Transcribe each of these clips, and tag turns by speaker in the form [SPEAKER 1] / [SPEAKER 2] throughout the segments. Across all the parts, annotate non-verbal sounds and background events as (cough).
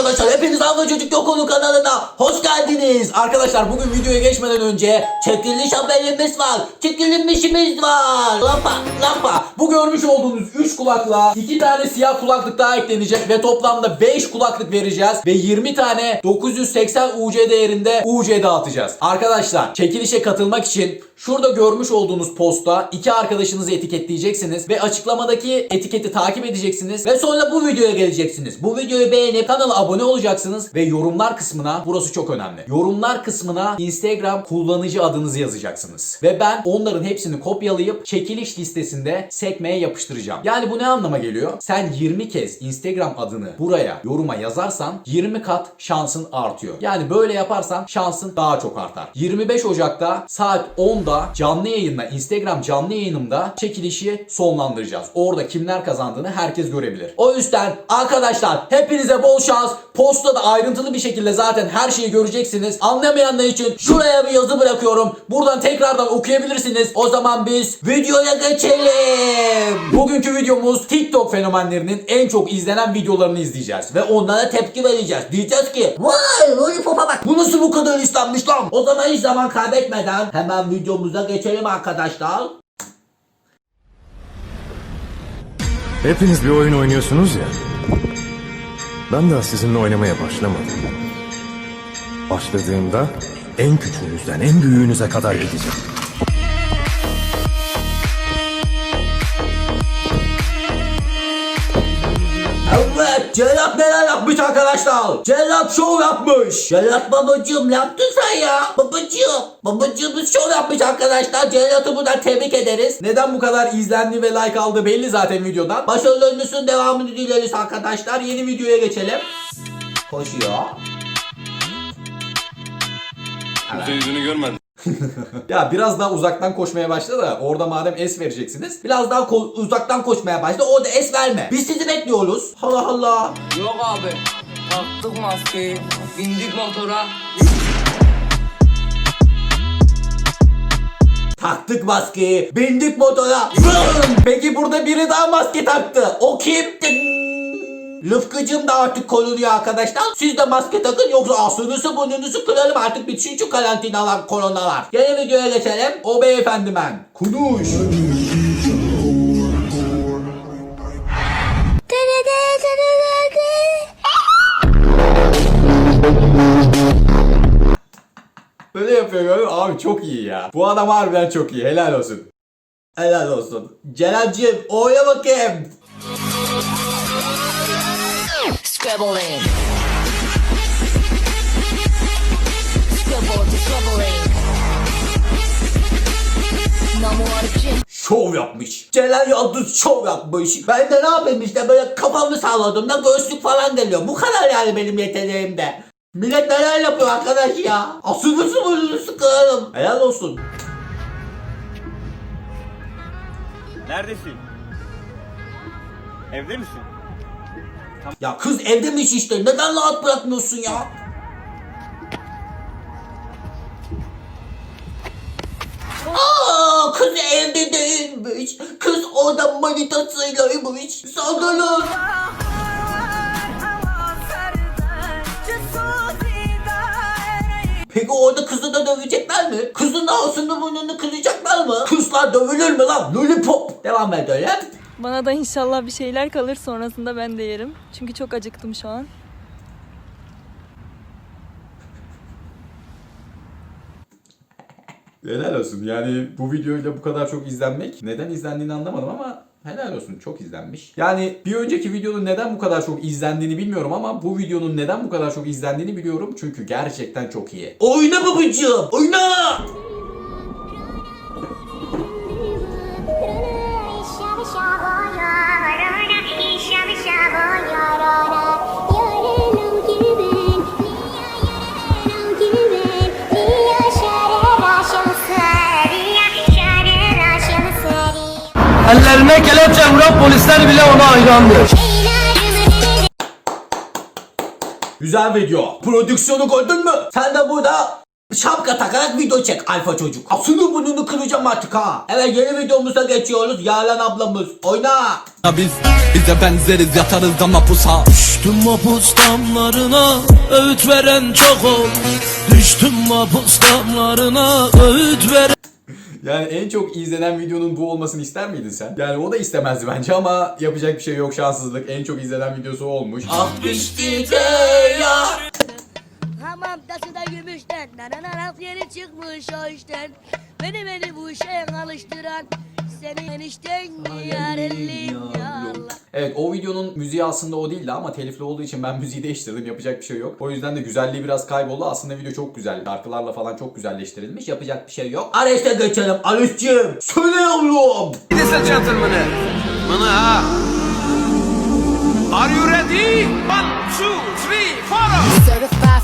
[SPEAKER 1] Arkadaşlar hepiniz Avla Çocuk Dokulu kanalına hoş geldiniz. Arkadaşlar bugün videoya geçmeden önce çekiliş haberimiz var. Çekilmişimiz var. Lapa lapa. Bu görmüş olduğunuz 3 kulakla 2 tane siyah kulaklık daha eklenecek ve toplamda 5 kulaklık vereceğiz ve 20 tane 980 UC değerinde UC dağıtacağız. Arkadaşlar çekilişe katılmak için şurada görmüş olduğunuz posta iki arkadaşınızı etiketleyeceksiniz ve açıklamadaki etiketi takip edeceksiniz ve sonra bu videoya geleceksiniz. Bu videoyu beğenip kanala abone olacaksınız ve yorumlar kısmına burası çok önemli. Yorumlar kısmına Instagram kullanıcı adınızı yazacaksınız. Ve ben onların hepsini kopyalayıp çekiliş listesinde sekmeye yapıştıracağım. Yani bu ne anlama geliyor? Sen 20 kez Instagram adını buraya yoruma yazarsan 20 kat şansın artıyor. Yani böyle yaparsan şansın daha çok artar. 25 Ocak'ta saat 10'da canlı yayınla Instagram canlı yayınımda çekilişi sonlandıracağız. Orada kimler kazandığını herkes görebilir. O yüzden arkadaşlar hepinize bol şans. Postada ayrıntılı bir şekilde zaten her şeyi göreceksiniz. Anlamayanlar için şuraya bir yazı bırakıyorum. Buradan tekrardan okuyabilirsiniz. O zaman biz videoya geçelim. Bugünkü videomuz TikTok fenomenlerinin en çok izlenen videolarını izleyeceğiz. Ve onlara tepki vereceğiz. Diyeceğiz ki Vay Lollipop'a bak. Bu nasıl bu kadar istenmiş lan? O zaman hiç zaman kaybetmeden hemen videomuza geçelim arkadaşlar.
[SPEAKER 2] Hepiniz bir oyun oynuyorsunuz ya. Ben daha sizinle oynamaya başlamadım. Başladığımda en küçüğünüzden en büyüğünüze kadar gideceğim.
[SPEAKER 1] Evet, Cellat neler yapmış arkadaşlar? Cellat şov yapmış. Cellat babacığım ne yaptın sen ya? Babacığım. Babacığımız şov yapmış arkadaşlar. Cellat'ı buradan tebrik ederiz. Neden bu kadar izlendi ve like aldı belli zaten videodan. Başarılarınızın devamını dileriz arkadaşlar. Yeni videoya geçelim. Koşuyor.
[SPEAKER 3] Kimse yüzünü görmedi.
[SPEAKER 1] Ya biraz daha uzaktan koşmaya başla da orada madem es vereceksiniz. Biraz daha ko- uzaktan koşmaya başla. Orada es verme. Biz sizi bekliyoruz. Allah Allah.
[SPEAKER 4] Yok abi. Taktık maskeyi. Bindik motora.
[SPEAKER 1] Taktık maskeyi, bindik motora. Peki burada biri daha maske taktı. O kim? Dın! Rıfkıcım da artık konuluyor arkadaşlar. Siz de maske takın yoksa ağzınızı burnunuzu kırarım artık bitsin şu karantinalar, koronalar. Yeni videoya geçelim. O beyefendi ben. Kuduş. Böyle yapıyor gördün mü? Abi çok iyi ya. Bu adam harbiden çok iyi. Helal olsun. Helal olsun. Celal'cim oyna bakayım.
[SPEAKER 5] Scribbling. Scribble to scribbling.
[SPEAKER 1] Şov yapmış. Celal Yıldız şov yapmış. Ben de ne yapayım işte böyle kafamı salladım da göğüslük falan geliyor. Bu kadar yani benim yeteneğimde. Millet neler yapıyor arkadaş ya. Asılırsa burnunuzu kırarım. Helal olsun.
[SPEAKER 3] Neredesin? Evde misin?
[SPEAKER 1] Ya kız evdemiş işte. Neden rahat bırakmıyorsun ya? Aa, kız evde değilmiş. Kız orada manitasıylaymış. Saldırın. Peki orada kızı da dövecekler mi? Kızın ağzını burnunu kıracaklar mı? Kızlar dövülür mü lan? Lollipop. Devam edelim.
[SPEAKER 6] Bana da inşallah bir şeyler kalır sonrasında ben de yerim. Çünkü çok acıktım şu an.
[SPEAKER 1] Helal olsun. Yani bu videoyla bu kadar çok izlenmek neden izlendiğini anlamadım ama helal olsun. Çok izlenmiş. Yani bir önceki videonun neden bu kadar çok izlendiğini bilmiyorum ama bu videonun neden bu kadar çok izlendiğini biliyorum. Çünkü gerçekten çok iyi. Oyna babacığım! Oyna!
[SPEAKER 4] Ellerine kelepçe vuran polisler bile ona hayrandır.
[SPEAKER 1] Güzel video. Prodüksiyonu gördün mü? Sen de burada Şapka takarak video çek alfa çocuk. Asını burnunu kıracağım artık ha. Evet yeni videomuza geçiyoruz. Yaren ablamız. Oyna.
[SPEAKER 7] Biz bize benzeriz yatarız da mapusa Düştüm mapus damlarına öğüt veren çok ol Düştüm mapus damlarına öğüt veren
[SPEAKER 8] Yani en çok izlenen videonun bu olmasını ister miydin sen? Yani o da istemezdi bence ama yapacak bir şey yok şanssızlık. En çok izlenen videosu olmuş.
[SPEAKER 1] Ah düştü de ya.
[SPEAKER 9] Hamam tası da gümüşten Nanananak yeni çıkmış o işten Beni beni bu işe alıştıran Seni enişten yarellim ya Allah
[SPEAKER 8] Evet o videonun müziği aslında o değildi ama telifli olduğu için ben müziği değiştirdim. Yapacak bir şey yok. O yüzden de güzelliği biraz kayboldu. Aslında video çok güzel. Şarkılarla falan çok güzelleştirilmiş. Yapacak bir şey yok.
[SPEAKER 1] Ares'e geçelim. Ares'cim. Söyle yavrum.
[SPEAKER 10] Ladies gentlemen, Mana. Are you ready? One, two, three, four.
[SPEAKER 5] Certified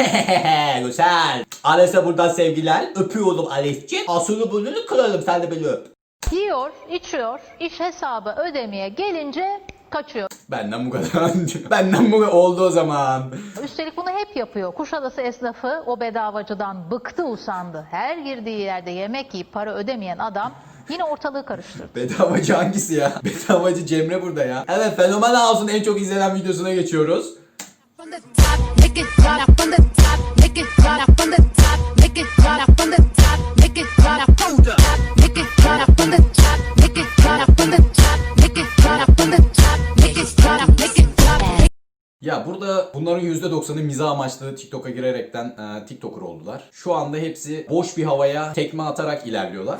[SPEAKER 5] (laughs)
[SPEAKER 1] Güzel. Ares'e buradan sevgiler. Öpüyorum Ares'cim. Asını burnunu kırarım. Sen de beni öp.
[SPEAKER 11] Yiyor, içiyor, iş hesabı ödemeye gelince kaçıyor.
[SPEAKER 8] Benden bu kadar. (laughs) Benden bu kadar oldu o zaman.
[SPEAKER 11] Üstelik bunu hep yapıyor. Kuşadası esnafı o bedavacıdan bıktı usandı. Her girdiği yerde yemek yiyip para ödemeyen adam yine ortalığı karıştırdı. (laughs)
[SPEAKER 8] Bedavacı hangisi ya? Bedavacı Cemre burada ya. Evet Fenomen House'un en çok izlenen videosuna geçiyoruz. %90'ı mizah amaçlı TikTok'a girerekten e, TikToker oldular. Şu anda hepsi boş bir havaya tekme atarak ilerliyorlar.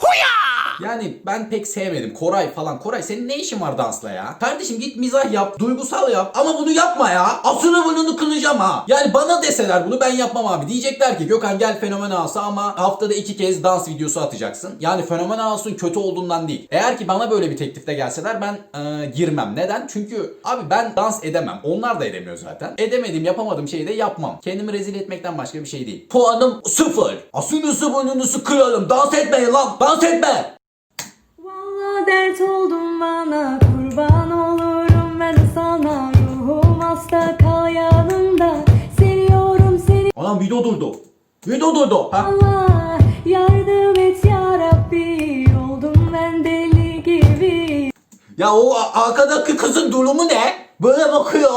[SPEAKER 8] Yani ben pek sevmedim. Koray falan. Koray senin ne işin var dansla ya? Kardeşim git mizah yap, duygusal yap.
[SPEAKER 1] Ama bunu yapma ya. Asını burnunu kıracağım ha.
[SPEAKER 8] Yani bana deseler bunu ben yapmam abi. Diyecekler ki Gökhan gel Fenomen House'a ama haftada iki kez dans videosu atacaksın. Yani Fenomen House'un kötü olduğundan değil. Eğer ki bana böyle bir teklifte gelseler ben e, girmem. Neden? Çünkü abi ben dans edemem. Onlar da edemiyor zaten. Edemediğim, yapamadığım şeyi de yapmam. Kendimi rezil etmekten başka bir şey değil.
[SPEAKER 1] Puanım sıfır. Asınızı burnunuzu kırarım. Dans etmeyin lan. Dans etme.
[SPEAKER 6] Dert oldun bana kurban olurum ben sana ruhum hasta kal yanımda seviyorum seni
[SPEAKER 1] Anam video durdu. Video durdu. Ha?
[SPEAKER 6] Allah yardım et ya Rabbi oldum ben deli gibi
[SPEAKER 1] Ya o arkadaki kızın durumu ne? Böyle bakıyor.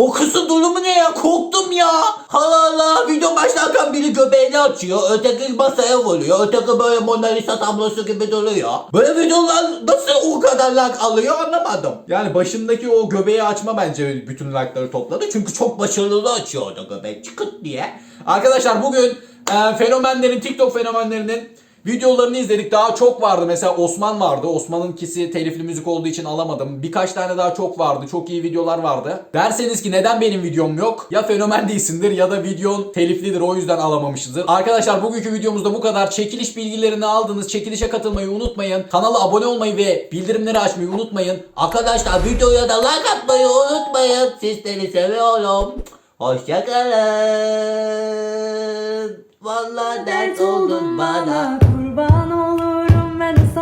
[SPEAKER 1] O kızın durumu ne ya? Korktum ya. Allah Allah. Video başlarken biri göbeğini açıyor. Öteki masaya vuruyor. Öteki böyle Mona Lisa tablosu gibi duruyor. Böyle videolar nasıl o kadar like alıyor anlamadım.
[SPEAKER 8] Yani başındaki o göbeği açma bence bütün like'ları topladı.
[SPEAKER 1] Çünkü çok başarılı açıyor orada göbek çıkıt diye.
[SPEAKER 8] Arkadaşlar bugün e, fenomenlerin, TikTok fenomenlerinin videolarını izledik. Daha çok vardı. Mesela Osman vardı. Osman'ınkisi telifli müzik olduğu için alamadım. Birkaç tane daha çok vardı. Çok iyi videolar vardı. Derseniz ki neden benim videom yok? Ya fenomen değilsindir ya da videon teliflidir o yüzden alamamışızdır. Arkadaşlar bugünkü videomuzda bu kadar. Çekiliş bilgilerini aldınız. Çekilişe katılmayı unutmayın. Kanala abone olmayı ve bildirimleri açmayı unutmayın.
[SPEAKER 1] Arkadaşlar videoya da like atmayı unutmayın. Sizleri seviyorum. Hoşçakalın. Valla dert oldun bana.
[SPEAKER 6] Kurban olurum ben sana.